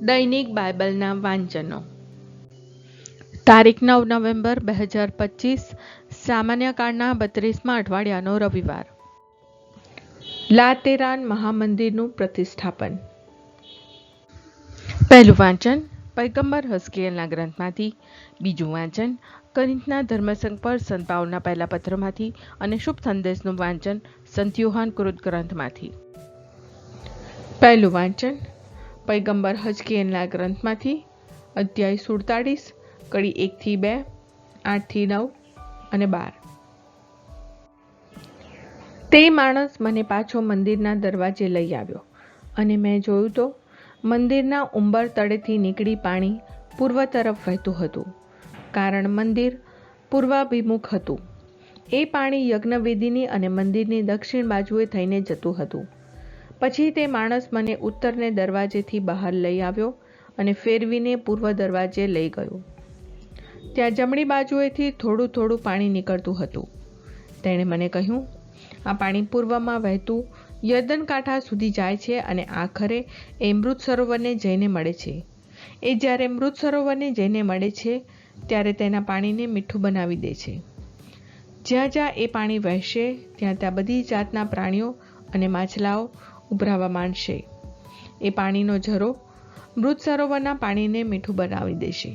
દૈનિક બાઇબલના વાંચનો. તારીખ નવ નવેમ્બર બે હજાર પચીસ, સામાન્ય કાળના બત્રીસમાં અઠવાડિયાનો રવિવાર. લાતેરાન મહામંદિરનું પ્રતિષ્ઠાપન. પહેલું વાંચન પૈગંબર હસ્કેલના ગ્રંથમાંથી, બીજું વાંચન કરિંથના ધર્મસંઘ પર સંત પાઉલના પહેલા પત્રમાંથી અને શુભ સંદેશનું વાંચન સંત યુહાન કૃત ગ્રંથમાંથી. પહેલું વાંચન પૈગંબર હજકેલના ગ્રંથમાંથી, અધ્યાય સુડતાળીસ, કડી એકથી બે, આઠથી નવ અને બાર. તે માણસ મને પાછો મંદિરના દરવાજે લઈ આવ્યો અને મેં જોયું તો, મંદિરના ઉંબર તળેથી નીકળી પાણી પૂર્વ તરફ વહેતું હતું, કારણ મંદિર પૂર્વાભિમુખ હતું. એ પાણી યજ્ઞવેદીની અને મંદિરની દક્ષિણ બાજુએ થઈને જતું હતું. પછી તે માણસ મને ઉત્તરને દરવાજેથી બહાર લઈ આવ્યો અને ફેરવીને પૂર્વ દરવાજે લઈ ગયો. ત્યાં જમણી બાજુએથી થોડું થોડું પાણી નીકળતું હતું. તેણે મને કહ્યું, આ પાણી પૂર્વમાં વહેતું યર્દન કાંઠા સુધી જાય છે અને આખરે એ મૃત સરોવરને જઈને મળે છે. એ જ્યારે મૃત સરોવરને જઈને મળે છે, ત્યારે તેના પાણીને મીઠું બનાવી દે છે. જ્યાં જ્યાં એ પાણી વહેશે, ત્યાં ત્યાં બધી જાતના પ્રાણીઓ અને માછલાઓ ઉભરાવા માંડશે. એ પાણીનો ઝરો મૃત સરોવરના પાણીને મીઠું બનાવી દેશે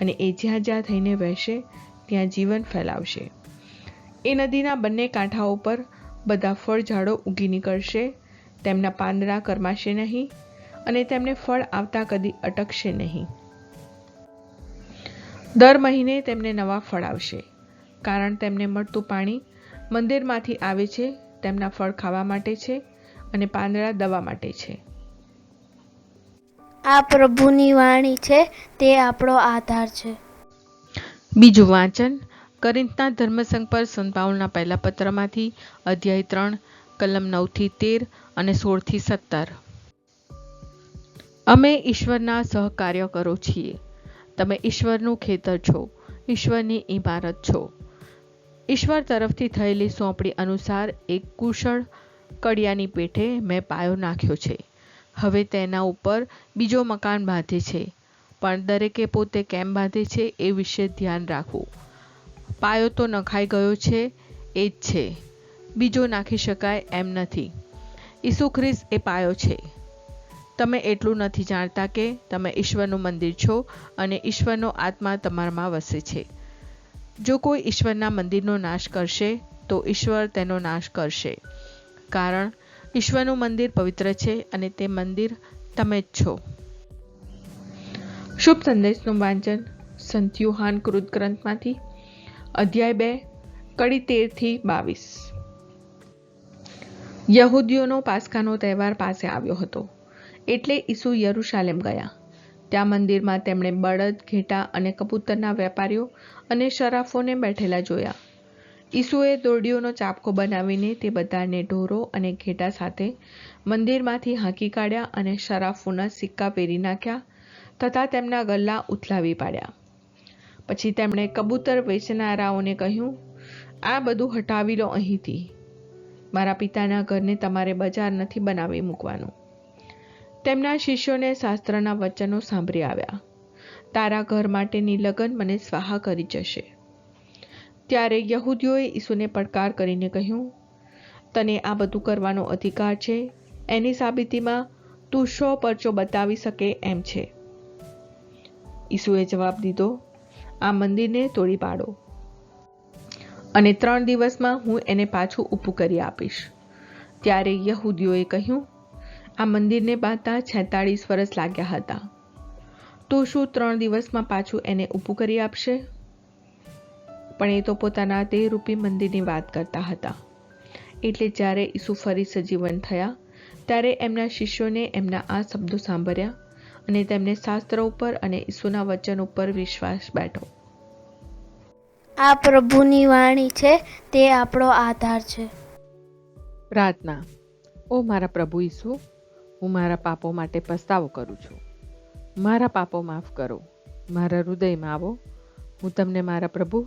અને એ જ્યાં જ્યાં થઈને વહેશે, ત્યાં જીવન ફેલાવશે. એ નદીના બંને કાંઠાઓ પર બધા ફળ ઝાડો ઉગી નીકળશે, તેમના પાંદડા કરમાશે નહીં અને તેમને ફળ આવતા કદી અટકશે નહીં. દર મહિને તેમને નવા ફળ આવશે, કારણ તેમને મળતું પાણી મંદિરમાંથી આવે છે, તેમના ફળ ખાવા માટે છે અને પાંદડા દવા માટે છે. આ પ્રભુની વાણી છે તે આપણો આધાર છે. બીજું વાંચન. કરિંતના ધર્મસંઘ પર સંત પાઉલના પહેલા પત્રમાંથી અધ્યાય ત્રણ કલમ નવથી તેર અને સોળથી સત્તર. અમે ઈશ્વરના સહકાર્યકરો છીએ. તમે ઈશ્વરનું ખેતર છો ઈશ્વરની ઇમારત છો. ઈશ્વર તરફથી થયેલી સોંપણી અનુસાર એક કુશળ કડિયાની પેઠે મેં પાયો નાખ્યો છે. હવે તેના ઉપર બીજો મકાન બાંધે છે. પણ દરેકે પોતે કેમ બાંધે છે એ વિશે ધ્યાન રાખવું. પાયો તો નખાઈ ગયો છે, એ જ છે. બીજો નાખી શકાય એમ નથી. ઈસુ ખ્રિસ્ત એ પાયો છે. તમે એટલું નથી જાણતા કે તમે ઈશ્વરનું મંદિર છો અને ઈશ્વરનો આત્મા તમારામાં વસે છે. જો કોઈ ઈશ્વરના મંદિરનો નાશ કરશે, તો ઈશ્વર તેનો નાશ કરશે. કારણ ઈશ્વરનું મંદિર પવિત્ર છે અને તે મંદિર તમે જ છો. શુભ સંદેશનું વાંચન સંત યુહાન કૃત ગ્રંથમાંથી અધ્યાય બે, કડી તેરથી બાવીસ. યહૂદીઓનો પાસખાનો તહેવાર પાસે આવ્યો હતો. એટલે ઈસુ યરુશાલેમ ગયા. ત્યાં મંદિરમાં તેમણે બળદ, ઘેટા અને કબૂતરના વેપારીઓ અને શરાફોને બેઠેલા જોયા. ઈસુએ દોરડીઓનો ચાપકો બનાવીને તે બધાને ઢોરો અને ઘેટા સાથે મંદિરમાંથી હાંકી કાઢ્યા અને શરાફોના સિક્કા પહેરી નાખ્યા તથા તેમના ગલ્લા ઉથલાવી પાડ્યા. પછી તેમણે કબૂતર વેચનારાઓને કહ્યું, આ બધું હટાવી લો અહીંથી. મારા પિતાના ઘરને તમારે બજાર નથી બનાવી મૂકવાનું. તેમના શિષ્યોને શાસ્ત્રના વચનો સાંભળી આવ્યા, તારા ઘર માટેની લગન મને સ્વાહા કરી જશે. ત્યારે યહૂદીઓએ ઈસુને પડકાર કરીને કહ્યું, તને આ બધું કરવાનો અધિકાર છે. એની સાબિતીમાં તું શો પરચો બતાવી શકે એમ છે. ઈસુએ જવાબ દીધો, આ મંદિરને તોડી પાડો. અને ત્રણ દિવસમાં હું એને પાછું ઊભું કરી આપીશ. ત્યારે યહૂદીઓએ કહ્યું, આ મંદિરને બાંધતા છેતાળીસ વર્ષ લાગ્યા હતા. તો શું ત્રણ દિવસમાં પાછું એને ઊભું કરી આપશે? પણ એ તો પોતાના તે રૂપી મંદિરની વાત કરતા હતા. એટલે જ્યારે ઈસુ ફરી સજીવન થયા ત્યારે એમના શિષ્યોને એમના આ શબ્દો સાંભળ્યા અને તેમને શાસ્ત્ર ઉપર અને ઈસુના વચન ઉપર વિશ્વાસ બેઠો આ પ્રભુની વાણી છે તે આપણો આધાર છે. પ્રાર્થના. ઓ મારા પ્રભુ ઈસુ હું મારા પાપો માટે પસ્તાવો કરું છું. મારા પાપો માફ કરો. મારા હૃદયમાં આવો. હું તમને મારા પ્રભુ